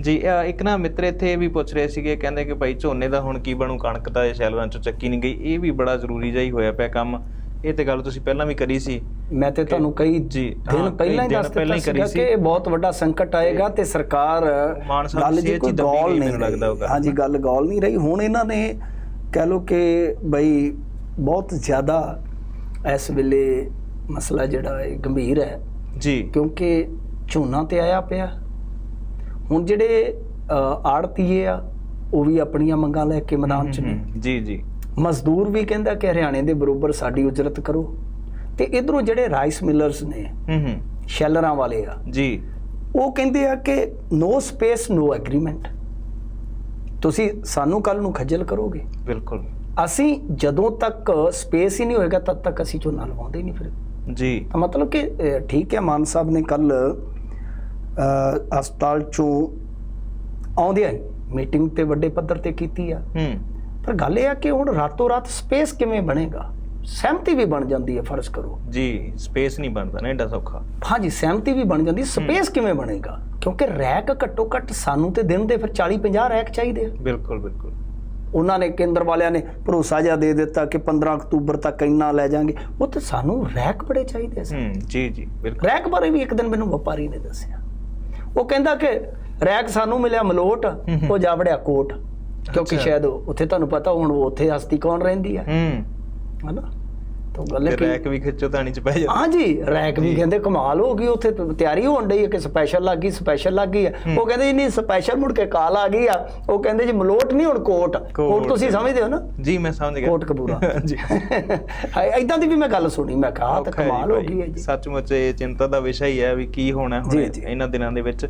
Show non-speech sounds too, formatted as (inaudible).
ਜੀ ਇੱਕ ਨਾ ਮਿੱਤਰ ਇੱਥੇ ਇਹ ਵੀ ਪੁੱਛ ਰਹੇ ਸੀਗੇ ਕਹਿੰਦੇ ਕਿ ਭਾਈ ਝੋਨੇ ਦਾ ਹੁਣ ਕੀ ਬਣੂ ਕਣਕ ਤਾਂ ਇਹ ਸ਼ੈਲਰਾਂ ਚੋਂ ਚੱਕੀ ਨਹੀਂ ਗਈ। ਇਹ ਵੀ ਬੜਾ ਜ਼ਰੂਰੀ ਜਿਹਾ ਹੀ ਹੋਇਆ ਪਿਆ ਕੰਮ। ਇਹ ਤੇ ਗੱਲ ਤੁਸੀਂ ਪਹਿਲਾਂ ਵੀ ਕਰੀ ਸੀ ਮੈਂ ਤੇ ਤੁਹਾਨੂੰ ਕਈ ਜੀ, ਦਿਨ ਪਹਿਲਾਂ ਹੀ ਦੱਸ ਦਿੱਤਾ ਸੀਗਾ ਕਿ ਇਹ ਬਹੁਤ ਵੱਡਾ ਸੰਕਟ ਆਏਗਾ ਤੇ ਸਰਕਾਰ ਗੱਲ ਦੀ ਦੀ ਸਿਹਤ ਕੋਈ ਗੌਲ ਨਹੀਂ ਲੱਗਦਾ ਹੋਊਗਾ। ਹਾਂਜੀ ਗੱਲ ਗੌਲ ਨਹੀਂ ਰਹੀ। ਹੁਣ ਇਹਨਾਂ ਨੇ ਕਹਿ ਲੋ ਕਿ ਬਈ ਬਹੁਤ ਜ਼ਿਆਦਾ ਇਸ ਵੇਲੇ ਮਸਲਾ ਜਿਹੜਾ ਹੈ ਗੰਭੀਰ ਹੈ। ਜੀ। ਕਿਉਂਕਿ ਝੋਨਾ ਤੇ ਆਇਆ ਪਿਆ। ਹੁਣ ਜਿਹੜੇ ਆੜਤੀਏ ਆ ਉਹ ਵੀ ਆਪਣੀਆਂ ਮੰਗਾਂ ਲੈ ਕੇ ਮੈਦਾਨ 'ਚ ਨੇ। ਜੀ ਜੀ। ਮਜ਼ਦੂਰ ਵੀ ਕਹਿੰਦਾ ਕਿ ਹਰਿਆਣੇ ਦੇ ਬਰੋਬਰ ਸਾਡੀ ਉਜਰਤ ਕਰੋ। ਤੇ ਇਧਰੋਂ ਜਿਹੜੇ ਰਾਈਸ ਮਿਲਰਸ ਨੇ ਹੂੰ ਹੂੰ। ਸ਼ੈਲਰਾਂ ਵਾਲੇ ਆ ਜੀ। ਉਹ ਕਹਿੰਦੇ ਆ ਕਿ ਨੋ ਸਪੇਸ ਨੋ ਐਗਰੀਮੈਂਟ ਤੁਸੀਂ ਸਾਨੂੰ ਕੱਲ ਨੂੰ ਖੱਜਲ ਕਰੋਗੇ। ਬਿਲਕੁਲ। ਅਸੀਂ ਜਦੋਂ ਤੱਕ ਸਪੇਸ ਹੀ ਨਹੀਂ ਹੋਏਗਾ ਤਦ ਤੱਕ ਅਸੀਂ ਝੋਨਾ ਲਵਾਉਂਦੇ ਨਹੀਂ ਫਿਰ। ਜੀ। ਤਾਂ ਮਤਲਬ ਕਿ ਠੀਕ ਹੈ ਮਾਨ ਸਾਹਿਬ ਨੇ ਕੱਲ ਹਸਪਤਾਲ ਚੋਂ ਆਉਂਦਿਆਂ ਮੀਟਿੰਗ ਤੇ ਵੱਡੇ ਪੱਧਰ ਤੇ ਕੀਤੀ ਆ। ਹੂੰ। ਪਰ ਗੱਲ ਇਹ ਆ ਕਿ ਹੁਣ ਰਾਤੋਂ ਰਾਤ ਸਪੇਸ ਕਿਵੇਂ ਬਣੇਗਾ? ਸਹਿਮਤੀ ਵੀ ਬਣ ਜਾਂਦੀ ਹੈ ਫਰਜ਼ ਕਰੋ। ਜੀ ਸਪੇਸ ਨਹੀਂ ਬਣਦਾ ਨਾ ਐਡਾ ਸੌਖਾ। ਹਾਂਜੀ ਸਹਿਮਤੀ ਵੀ ਬਣ ਜਾਂਦੀ ਸਪੇਸ ਕਿਵੇਂ ਬਣੇਗਾ? ਕਿਉਂਕਿ ਰੈਕ ਘੱਟੋ ਘੱਟ ਸਾਨੂੰ ਤੇ ਦਿਨ ਦੇ ਫਿਰ 40 50 ਰੈਕ ਚਾਹੀਦੇ ਆ। ਬਿਲਕੁਲ ਬਿਲਕੁਲ। ਉਹਨਾਂ ਨੇ ਕੇਂਦਰ ਵਾਲਿਆਂ ਨੇ ਭਰੋਸਾ ਜਿਹਾ ਦੇ ਦਿੱਤਾ ਕਿ 15 ਅਕਤੂਬਰ ਤੱਕ ਇੰਨਾ ਲੈ ਜਾਾਂਗੇ। ਉਹ ਤੇ ਸਾਨੂੰ ਰੈਕ ਬੜੇ ਚਾਹੀਦੇ ਸੀ ਹੂੰ ਜੀ ਜੀ ਬਿਲਕੁਲ। ਰੈਕ ਬਾਰੇ ਵੀ ਇੱਕ ਦਿਨ ਮੈਨੂੰ ਵਪਾਰੀ ਨੇ ਦੱਸਿਆ। ਉਹ ਕਹਿੰਦਾ ਕਿ ਰੈਕ ਸਾਨੂੰ ਮਿਲਿਆ ਮਲੋਟ ਉਹ ਜਾ ਵੜਿਆ ਕੋਟ। ਕਿਉਂਕਿ। ਸ਼ਾਇਦ ਉੱਥੇ ਤੁਹਾਨੂੰ ਪਤਾ ਹੁਣ ਉਹ ਉੱਥੇ ਹਸਤੀ ਕੌਣ ਰਹਿੰਦੀ ਆ ਹੂੰ। ਹਨਾ? ਤਾਂ ਗੱਲ ਹੈ ਕਿ ਰੈਕ ਵੀ ਖਿੱਚੋ ਤਾਣੀ ਚ ਪੈ ਜਾਂਦਾ ਹਾਂਜੀ ਰੈਕ ਵੀ ਕਹਿੰਦੇ ਕਮਾਲ ਹੋ ਗਈ ਉੱਥੇ ਤਿਆਰੀ ਹੋਣ ਡਈ ਹੈ ਕਿ ਸਪੈਸ਼ਲ ਲੱਗ ਗਈ ਸਪੈਸ਼ਲ ਲੱਗ ਗਈ ਹੈ। ਉਹ ਕਹਿੰਦੇ ਜੀ ਨਹੀਂ ਸਪੈਸ਼ਲ ਮੁੜ ਕੇ ਕਾਲ ਆ ਗਈ ਆ। ਉਹ ਕਹਿੰਦੇ ਜੀ ਮਲੋਟ ਨਹੀਂ ਹੁਣ ਕੋਟ। ਕੋਟ ਤੁਸੀਂ ਸਮਝਦੇ ਹੋ ਨਾ? ਜੀ ਮੈਂ ਸਮਝ ਗਿਆ। ਕੋਟ ਕਪੂਰਾ। (laughs) ਜੀ ਐਦਾਂ ਦੀ ਵੀ ਮੈਂ ਗੱਲ ਸੁਣੀ ਮੈਂ ਕਿਹਾ ਤਾਂ ਹੈ ਜੀ ਕਮਾਲ ਹੋ। ਗਈ ਹੈ ਜੀ। ਸੱਚਮੁੱਚ ਇਹ ਚਿੰਤਾ ਦਾ ਵਿਸ਼ਾ ਹੀ ਹੈ ਵੀ ਕੀ ਹੋਣਾ ਜੀ, ਹੁਣ ਜੀ। ਇਹਨਾਂ ਦਿਨਾਂ ਦੇ ਵਿੱਚ।